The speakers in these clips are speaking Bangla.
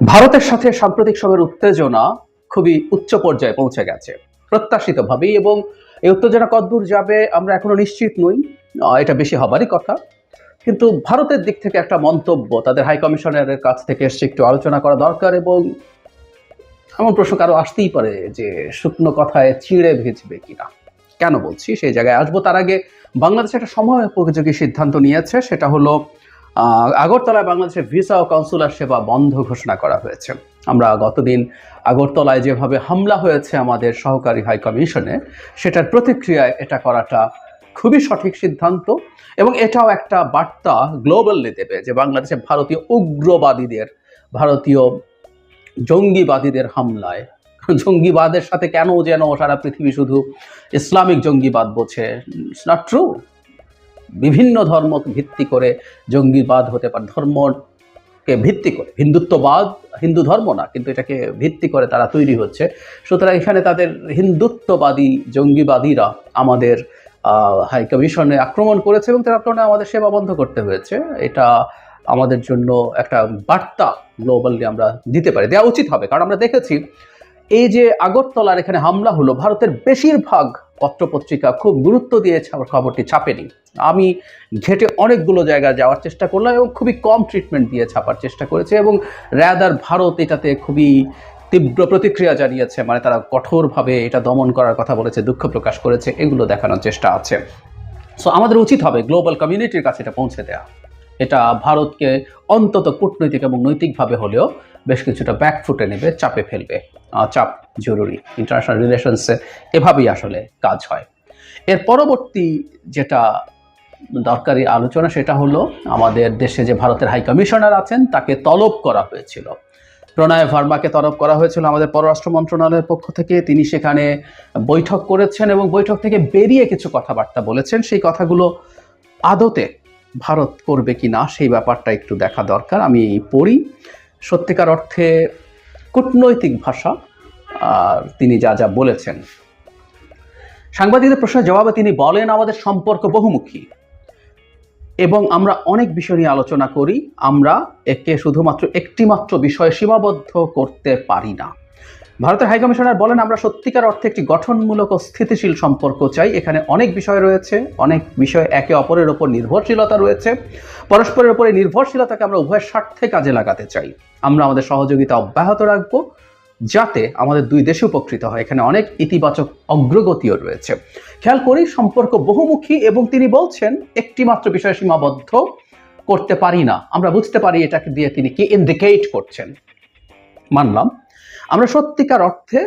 ভারতের সাথে সাম্প্রতিক সময়ের উত্তেজনা খুবই উচ্চ পর্যায়ে পৌঁছে গেছে। প্রত্যাশিতভাবেই এবং এই উত্তেজনা কতদূর যাবে আমরা এখনও নিশ্চিত নই। এটা বেশি হবারই কথা। কিন্তু ভারতের দিক থেকে একটা মন্তব্য তাদের হাই কমিশনারের কাছ থেকে এসে একটু আলোচনা করা দরকার এবং এমন প্রশ্ন কারও আসতেই পারে যে শুকনো কথায় চিড়ে ভেজবে কিনা। কেন বলছি? সেই জায়গায় আসব। তার আগে বাংলাদেশ একটা সময় উপযোগী সিদ্ধান্ত নিয়েছে, সেটা হলো আগরতলায় বাংলাদেশের ভিসা ও কনসুলার সেবা বন্ধ ঘোষণা করা হয়েছে। আমরা গতদিন আগরতলায় যেভাবে হামলা হয়েছে আমাদের সহকারী হাই কমিশনে, সেটার প্রতিক্রিয়ায় এটা করাটা খুবই সঠিক সিদ্ধান্ত এবং এটাও একটা বার্তা গ্লোবালি দেবে যে বাংলাদেশে ভারতীয় উগ্রবাদীদের, ভারতীয় জঙ্গিবাদীদের হামলায়, জঙ্গিবাদের সাথে কেন যেন সারা পৃথিবী শুধু ইসলামিক জঙ্গিবাদ বোঝে ইটস নট ট্রু বিভিন্ন ধর্মকে ভিত্তি করে জঙ্গিবাদ হতে পারে, ধর্মকে ভিত্তি করে, হিন্দুত্ববাদ, হিন্দু ধর্ম না, কিন্তু এটাকে ভিত্তি করে তারা তৈরি হচ্ছে। সুতরাং এখানে তাদের হিন্দুত্ববাদী, জঙ্গিবাদীরা আমাদের হাই কমিশনে আক্রমণ করেছে এবং তার কারণে আমাদের সেবা বন্ধ করতে হয়েছে। এটা আমাদের জন্য একটা বার্তা গ্লোবালি আমরা দিতে পারি, দেওয়া উচিত হবে। কারণ আমরা দেখেছি এই যে আগরতলার এখানে হামলা হলো, ভারতের বেশিরভাগ পত্রপত্রিকা খুব গুরুত্ব দিয়ে খবরটি ছাপেনি। আমি ঘেটে অনেকগুলো জায়গায় যাওয়ার চেষ্টা করলাম এবং খুবই কম ট্রিটমেন্ট দিয়ে ছাপার চেষ্টা করেছে এবং র্যাদার ভারত এটাতে খুবই তীব্র প্রতিক্রিয়া জানিয়েছে মানে তারা কঠোরভাবে এটা দমন করার কথা বলেছে, দুঃখ প্রকাশ করেছে, এগুলো দেখানোর চেষ্টা আছে। সো আমাদের উচিত হবে গ্লোবাল কমিউনিটির কাছে এটা পৌঁছে দেওয়া এটা ভারতকে অন্তত কূটনৈতিক এবং নৈতিকভাবে হলেও বেশ কিছুটা ব্যাকফুটে নেবে, চাপে ফেলবে। চাপ জরুরি। ইন্টারন্যাশনাল রিলেশনসে এভাবেই আসলে কাজ হয়। এর পরবর্তী যেটা দরকারি আলোচনা, সেটা হলো আমাদের দেশে যে ভারতের হাই কমিশনার আছেন, তাকে তলব করা হয়েছিল। প্রণয় ভার্মাকে তলব করা হয়েছিল আমাদের পররাষ্ট্র মন্ত্রণালয়ের পক্ষ থেকে। তিনি সেখানে বৈঠক করেছেন এবং বৈঠক থেকে বেরিয়ে কিছু কথাবার্তা বলেছেন। সেই কথাগুলো আদতে ভারত করবে কি না সেই ব্যাপারটা একটু দেখা দরকার। আমি পড়ি। সত্যিকার অর্থে কূটনৈতিক ভাষা, আর তিনি যা যা বলেছেন। সাংবাদিকদের প্রশ্নের জবাবে তিনি বলেন, আমাদের সম্পর্ক বহুমুখী এবং আমরা অনেক বিষয় নিয়ে আলোচনা করি। আমরা একে শুধুমাত্র একটিমাত্র বিষয়ে সীমাবদ্ধ করতে পারি না। ভারতের হাইকমিশনার বলেন, আমরা সত্যিকার অর্থে একটি গঠনমূলক ও স্থিতিশীল সম্পর্ক চাই। এখানে অনেক বিষয় রয়েছে, অনেক বিষয় একে অপরের ওপর নির্ভরশীলতা রয়েছে। পরস্পরের উপরে নির্ভরশীলতাকে আমরা উভয়ের স্বার্থে কাজে লাগাতে চাই। আমরা আমাদের সহযোগিতা অব্যাহত রাখব, যাতে আমাদের দুই দেশে উপকৃত হয়। এখানে অনেক ইতিবাচক অগ্রগতিও রয়েছে। খেয়াল করি, সম্পর্ক বহুমুখী এবং তিনি বলছেন, একটি মাত্র বিষয়ে সীমাবদ্ধ, করতে পারি না। আমরা বুঝতে পারি এটাকে দিয়ে তিনি কি ইন্ডিকেট করছেন। মানলাম। আমরা সত্যিকার অর্থে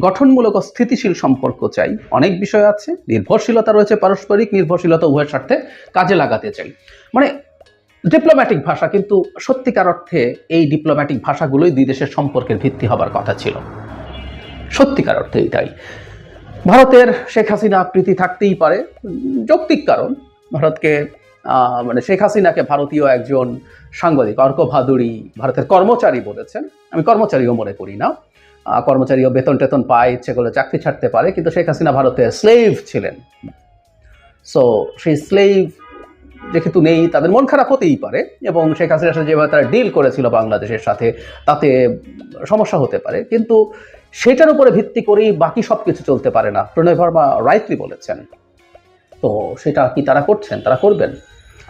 গঠনমূলক স্থিতিশীল সম্পর্ক চাই। অনেক বিষয় আছে, নির্ভরশীলতা রয়েছে পারস্পরিক, নির্ভরশীলতা উভয়ের স্বার্থে কাজে লাগাতে চাই। মানে ডিপ্লোম্যাটিক ভাষা কিন্তু সত্যিকার অর্থে এই ডিপ্লোম্যাটিক ভাষাগুলোই দুই দেশের সম্পর্কের ভিত্তি হবার কথা ছিল। সত্যিকার অর্থে এটাই। ভারতের শেখ হাসিনা প্রীতি থাকতেই পারে, যৌক্তিক কারণ। ভারতকে মানে শেখ হাসিনাকে ভারতীয় একজন সাংবাদিক অর্ক ভাদুরী ভারতের কর্মচারী বলেছেন। আমি কর্মচারীও মনে করি না। কর্মচারীও বেতন টেতন পায়, ইচ্ছে করলে চাকরি ছাড়তে পারে, কিন্তু শেখ হাসিনা ভারতের স্লেভ ছিলেন। সো সেই স্লেভ যেহেতু নেই, তাদের মন খারাপ হতেই পারে এবং শেখ হাসিনার সাথে যেভাবে তারা ডিল করেছিল বাংলাদেশের সাথে, তাতে সমস্যা হতে পারে। কিন্তু সেটার উপরে ভিত্তি করেই বাকি সব কিছু চলতে পারে না। প্রণয় ভার্মা রাইটলি বলেছেন। তো সেটা কি তারা করছেন? তারা করবেন।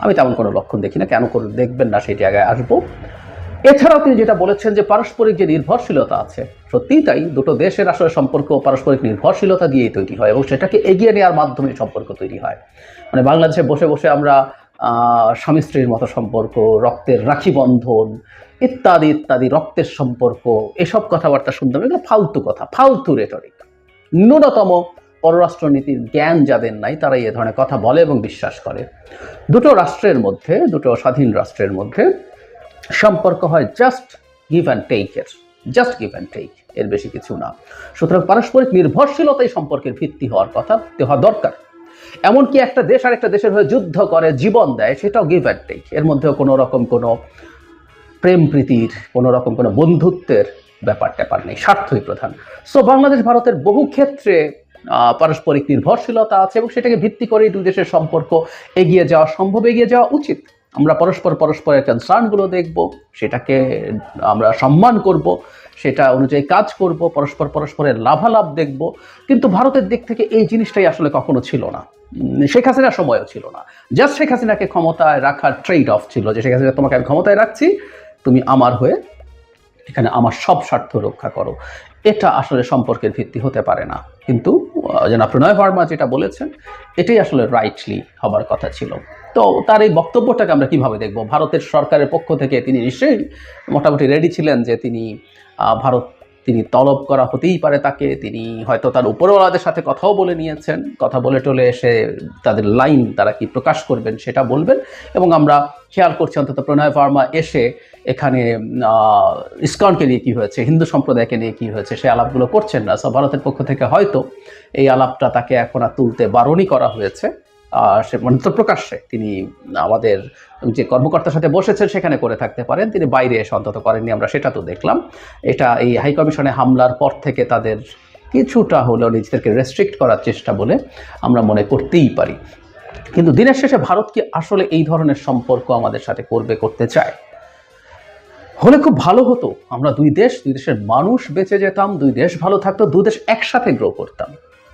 আমি তেমন কোনো লক্ষণ দেখি না। কেন করে দেখবেন না সেই জায়গায় আসব। এছাড়াও তিনি যেটা বলেছেন যে পারস্পরিক যে নির্ভরশীলতা আছে, সত্যিই তাই। দুটো দেশের আসলে সম্পর্ক পারস্পরিক নির্ভরশীলতা দিয়েই তৈরি হয় এবং সেটাকে এগিয়ে নেওয়ার মাধ্যমে সম্পর্ক তৈরি হয়। মানে বাংলাদেশে বসে বসে আমরা স্বামী স্ত্রীর মতো সম্পর্ক, রক্তের রাখি বন্ধন ইত্যাদি ইত্যাদি, রক্তের সম্পর্ক, এসব কথাবার্তা শুনতাম। এগুলো ফালতু কথা, ফালতু রেটরিক ন্যূনতম পররাষ্ট্রনীতির জ্ঞান যাদের নাই, তারাই এ ধরনের কথা বলে এবং বিশ্বাস করে। দুটো রাষ্ট্রের মধ্যে, দুটো স্বাধীন রাষ্ট্রের মধ্যে সম্পর্ক হয় জাস্ট গিভ অ্যান্ড টেকের জাস্ট গিভ অ্যান্ড টেক এর বেশি কিছু না। সুতরাং পারস্পরিক নির্ভরশীলতাই সম্পর্কের ভিত্তি হওয়ার কথা হওয়া দরকার। এমনকি একটা দেশ আর একটা দেশের হয়ে যুদ্ধ করে, জীবন দেয়, সেটাও গিভ অ্যান্ড টেক এর মধ্যেও কোনো রকম কোনো প্রেম প্রীতির, কোনো রকম কোনো বন্ধুত্বের ব্যাপার ট্যাপার নেই, স্বার্থই প্রধান। সো বাংলাদেশ, ভারতের বহু ক্ষেত্রে পারস্পরিক নির্ভরশীলতা আছে এবং সেটাকে ভিত্তি করেই দুই দেশের সম্পর্ক এগিয়ে যাওয়া সম্ভব, এগিয়ে যাওয়া উচিত। আমরা পরস্পর পরস্পরের কনসার্নগুলো দেখব, সেটাকে আমরা সম্মান করব, সেটা অনুযায়ী কাজ করব, পরস্পর পরস্পরের লাভালাভ দেখব। কিন্তু ভারতের দিক থেকে এই জিনিসটাই আসলে কখনো ছিল না। শেখ হাসিনার সময়ও ছিল না। জাস্ট শেখ হাসিনাকে ক্ষমতায় রাখার ট্রেড অফ ছিল যে, শেখ হাসিনা, তোমাকে আমি ক্ষমতায় রাখছি, তুমি আমার হয়ে এখানে আমার সব স্বার্থ রক্ষা করো। এটা আসলে সম্পর্কের ভিত্তি হতে পারে না। কিন্তু জনাব প্রণয় ভার্মা যেটা বলেছেন, এটাই আসলে রাইটলি হবার কথা ছিল। তো তার এই বক্তব্যটাকে আমরা কীভাবে দেখব? ভারতের সরকারের পক্ষ থেকে তিনি নিশ্চয়ই মোটামুটি রেডি ছিলেন যে তিনি ভারত তিনি তলব করা হতেই পারে তাকে। তিনি হয়তো তার উপরওয়ালাদের সাথে কথাও বলে নিয়েছেন। কথা বলে টলে এসে তাদের লাইন তারা কি প্রকাশ করবেন সেটা বলবেন। এবং আমরা খেয়াল করছি অন্তত প্রণয় ভার্মা এসে এখানে ইসকনকে নিয়ে কী হয়েছে, হিন্দু সম্প্রদায়কে নিয়ে কী হয়েছে সেই আলাপগুলো করছেন না। সব ভারতের পক্ষ থেকে হয়তো এই আলাপটা তাকে এখন আর তুলতে বারণই করা হয়েছে। সে মানে প্রকাশ্যে তিনি আমাদের যে কর্মকর্তার সাথে বসেছেন সেখানে করে থাকতে পারেন। তিনি বাইরে এসে অন্তত করেননি, আমরা সেটা তো দেখলাম। এটা এই হাইকমিশনে হামলার পর থেকে তাদের কিছুটা হলেও নিজেদেরকে রেস্ট্রিক্ট করার চেষ্টা বলে আমরা মনে করতেই পারি। কিন্তু দিনের শেষে ভারত কি আসলে এই ধরনের সম্পর্ক আমাদের সাথে করবে, করতে চায়? হলে খুব ভালো হতো। আমরা দুই দেশ, দুই দেশের মানুষ বেঁচে যেতাম, দুই দেশ ভালো থাকতো দুই দেশ একসাথে গ্রো করতাম।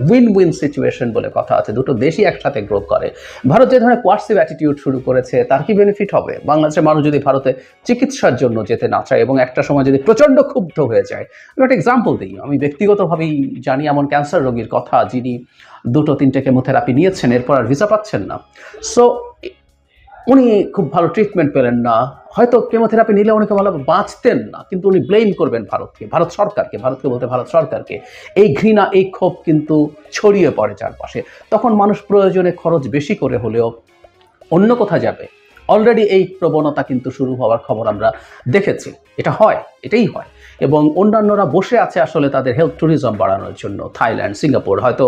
উইন উইন সিচুয়েশন বলে কথা আছে। দুটো দেশই একসাথে গ্রো করে। ভারত যে ধরনের কোয়ার্সিভ অ্যাটিটিউড শুরু করেছে, তার কি বেনিফিট হবে? বাংলাদেশের মানুষ যদি ভারতে চিকিৎসার জন্য যেতে না চায় এবং একটা সময় যদি প্রচণ্ড ক্ষুব্ধ হয়ে যায়, আমি একটা এক্সাম্পল দিই। আমি ব্যক্তিগতভাবেই জানি এমন ক্যান্সার রোগীর কথা যিনি দুটো তিনটে কেমোথেরাপি নিয়েছেন, এরপর আর ভিসা পাচ্ছেন না। সো উনি খুব ভালো ট্রিটমেন্ট পেলেন না। হয়তো কেমোথেরাপি নিলে অনেকে ভালো বাঁচতেন না, কিন্তু উনি ব্লেম করবেন ভারতকে, ভারত সরকারকে, ভারতকে বলতে ভারত সরকারকে। এই ঘৃণা, এই ক্ষোভ কিন্তু ছড়িয়ে পড়ে চারপাশে। তখন মানুষ প্রয়োজনে খরচ বেশি করে হলেও অন্য কোথায় যাবে? অলরেডি এই প্রবণতা কিন্তু শুরু হওয়ার খবর আমরা দেখেছি। এটা হয়, এটাই হয়। এবং অন্যান্যরা বসে আছে আসলে তাদের হেলথ ট্যুরিজম বাড়ানোর জন্য, থাইল্যান্ড, সিঙ্গাপুর। হয়তো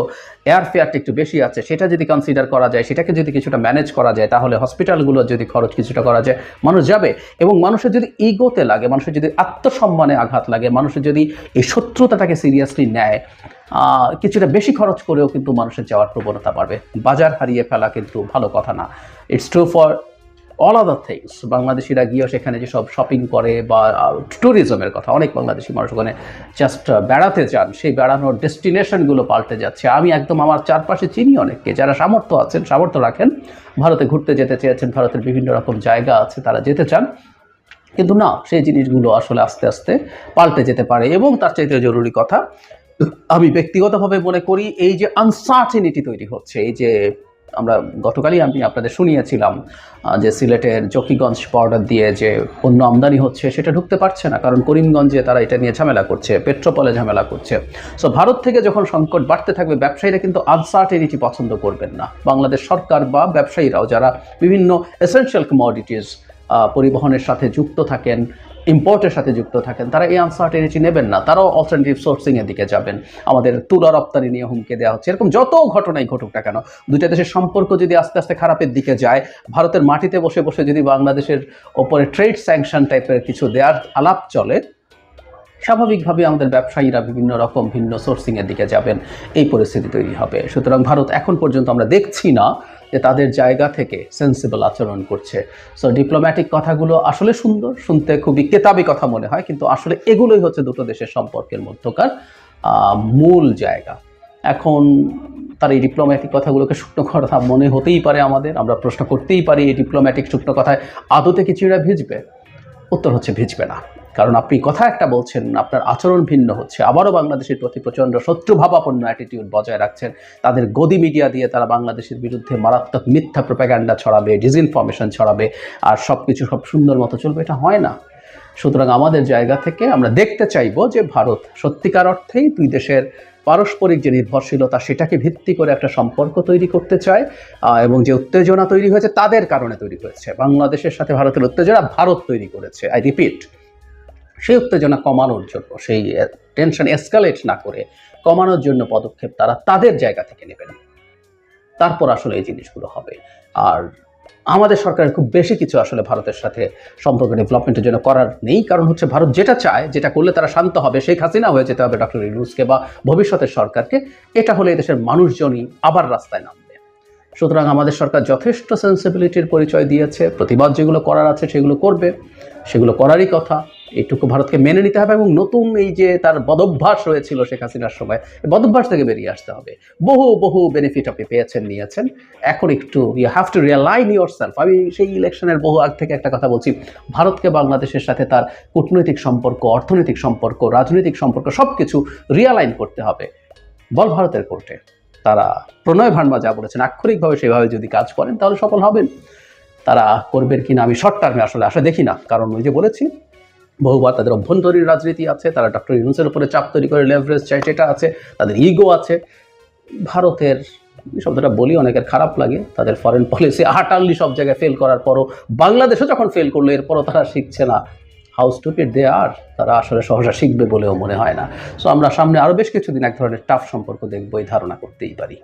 এয়ার ফেয়ারটা একটু বেশি আছে, সেটা যদি কনসিডার করা যায়, সেটাকে যদি কিছুটা ম্যানেজ করা যায়, তাহলে হসপিটালগুলো যদি খরচ কিছুটা করা যায়, মানুষ যাবে। এবং মানুষের যদি ইগোতে লাগে, মানুষের যদি আত্মসম্মানে আঘাত লাগে, মানুষের যদি এই শত্রুতাটাকে সিরিয়াসলি নেয় কিছুটা বেশি খরচ করেও কিন্তু মানুষের যাওয়ার প্রবণতা বাড়বে। বাজার হারিয়ে ফেলা কিন্তু ভালো কথা না। It's true for all other things বাংলাদেশিরা গিয়েও সেখানে যে সব শপিং করে বা ট্যুরিজমের কথা, অনেক বাংলাদেশি মানুষ ওখানে জাস্ট বেড়াতে যান, সেই বেড়ানোর ডেস্টিনেশনগুলো পাল্টে যাচ্ছে। আমি একদম আমার চারপাশে চিনি অনেককে, যারা সামর্থ্য আছেন, সামর্থ্য রাখেন, ভারতে ঘুরতে যেতে চেয়েছেন, ভারতের বিভিন্ন রকম জায়গা আছে, তারা যেতে চান। কিন্তু না, সেই জিনিসগুলো আসলে আস্তে আস্তে পাল্টে যেতে পারে এবং তার চাইতে জরুরি কথা, আমি ব্যক্তিগতভাবে মনে করি এই যে আনসার্টিনিটি তৈরি হচ্ছে, এই যে আমরা গতকালই আমি আপনাদের শুনিয়েছিলাম যে সিলেটের জকিগঞ্জ বর্ডার দিয়ে যে পণ্য আমদানি হচ্ছে সেটা ঢুকতে পারছে না, কারণ করিমগঞ্জে তারা এটা নিয়ে ঝামেলা করছে, পেট্রোপলে ঝামেলা করছে। সো ভারত থেকে যখন সংকট বাড়তে থাকবে, ব্যবসায়ীরা কিন্তু আনসার্টিনিটি পছন্দ করবেন না। বাংলাদেশ সরকার বা ব্যবসায়ীরাও যারা বিভিন্ন এসেনশিয়াল কমোডিটিস পরিবহনের সাথে যুক্ত থাকেন ইম্পোর্টের সাথে যুক্ত থাকেন, তারা এই আনসার্টেনিটি নেবেন না, তারাও অল্টারনেটিভ সোর্সিংয়ের দিকে যাবেন। আমাদের তুলা রপ্তানি নিয়ে হুমকে দেওয়া হচ্ছে। এরকম যত ঘটনাই ঘটুক না কেন, দুইটা দেশের সম্পর্ক যদি আস্তে আস্তে খারাপের দিকে যায়, ভারতের মাটিতে বসে বসে যদি বাংলাদেশের ওপরে ট্রেড স্যাংশন টাইপের কিছু দেওয়ার আলাপ চলে স্বাভাবিকভাবে আমাদের ব্যবসায়ীরা বিভিন্ন রকম ভিন্ন সোর্সিংয়ের দিকে যাবেন। এই পরিস্থিতি তৈরি হবে। সুতরাং ভারত এখন পর্যন্ত আমরা দেখছি না যে তাদের জায়গা থেকে সেন্সিবল আচরণ করছে। সো ডিপ্লোম্যাটিক কথাগুলো আসলে সুন্দর, শুনতে খুবই কেতাবি কথা মনে হয়, কিন্তু আসলে এগুলোই হচ্ছে দুটো দেশের সম্পর্কের মধ্যকার মূল জায়গা। এখন তার এই ডিপ্লোম্যাটিক কথাগুলোকে শুকনো কথা মনে হতেই পারে আমাদের, আমরা প্রশ্ন করতেই পারি এই ডিপ্লোম্যাটিক শুকনো কথায়, আদতে কি চিড়া ভিজবে? উত্তর হচ্ছে ভিজবে না। কারণ আপনি কথা একটা বলছেন, আপনার আচরণ ভিন্ন হচ্ছে। আবারও বাংলাদেশের প্রতি প্রচণ্ড শত্রুভাবাপন্ন অ্যাটিটিউড বজায় রাখছেন। তাদের গদি মিডিয়া দিয়ে তারা বাংলাদেশের বিরুদ্ধে মারাত্মক মিথ্যা প্রোপাগ্যান্ডা ছড়াবে ডিসইনফরমেশন ছড়াবে, আর সব কিছু সব সুন্দর মতো চলবে। এটা হয় না। সুতরাং আমাদের জায়গা থেকে আমরা দেখতে চাইব যে ভারত সত্যিকার অর্থেই দুই দেশের পারস্পরিক যে নির্ভরশীলতা, সেটাকে ভিত্তি করে একটা সম্পর্ক তৈরি করতে চায় এবং যে উত্তেজনা তৈরি হয়েছে তাদের কারণে তৈরি হয়েছে। বাংলাদেশের সাথে ভারতের উত্তেজনা ভারত তৈরি করেছে। আই রিপিট সেই উত্তেজনা কমানোর জন্য, সেই টেনশন এসকালেট না করে কমানোর জন্য পদক্ষেপ তারা তাদের জায়গা থেকে নেবেন। তারপর আসলে এই জিনিসগুলো হবে। আর আমাদের সরকারের খুব বেশি কিছু আসলে ভারতের সাথে সম্পর্ক ডেভেলপমেন্টের জন্য করার নেই। কারণ হচ্ছে ভারত যেটা চায়, যেটা করলে তারা শান্ত হবে, শেখ হাসিনা হয়ে যেতে হবে ডক্টর ইউনুসকে বা ভবিষ্যতের সরকারকে, এটা হলে এদেশের মানুষজনই আবার রাস্তায় নামবে। সুতরাং আমাদের সরকার যথেষ্ট সেন্সিবিলিটির পরিচয় দিয়েছে। প্রতিবাদ যেগুলো করার আছে সেগুলো করবে। সেগুলো করারই কথা। এইটুকু ভারতকে মেনে নিতে হবে এবং নতুন এই যে তার বদভ্যাস হয়েছিল শেখ হাসিনার সময় বদভ্যাস থেকে বেরিয়ে আসতে হবে। বহু বহু বেনিফিট আপনি পেয়েছেন, নিয়েছেন। এখন একটু you have to realise yourself আমি সেই ইলেকশনের বহু আগ থেকে একটা কথা বলছি। ভারতকে বাংলাদেশের সাথে তার কূটনৈতিক সম্পর্ক, অর্থনৈতিক সম্পর্ক, রাজনৈতিক সম্পর্ক সব কিছু রিয়ালাইন করতে হবে। বল ভারতের কোর্টে। তারা প্রণয় ভান্ডা যা বলেছেন, আক্ষরিকভাবে সেভাবে যদি কাজ করেন তাহলে সফল হবেন। তারা করবেন কিনা আমি শর্ট টার্মে আসলে আশা দেখি না। কারণ ওই যে বলেছি বহুবার তাদের অভ্যন্তরীণ রাজনীতি আছে, তারা ডক্টর ইউনুসের উপরে চাপ তৈরি করে লেভারেজ চাই সেটা আছে, তাদের ইগো আছে। ভারতের শব্দটা বলি অনেকের খারাপ লাগে, তাদের ফরেন পলিসি আটাল্লি সব জায়গায় ফেল করার পরও বাংলাদেশও যখন ফেল করল, এরপরও তারা শিখছে না। হাউ স্টুপিড দে আর তারা আসলে সহসা শিখবে বলেও মনে হয় না। সো আমরা সামনে আরও বেশ কিছুদিন এক ধরনের টাফ সম্পর্ক দেখব, এই ধারণা করতেই পারি।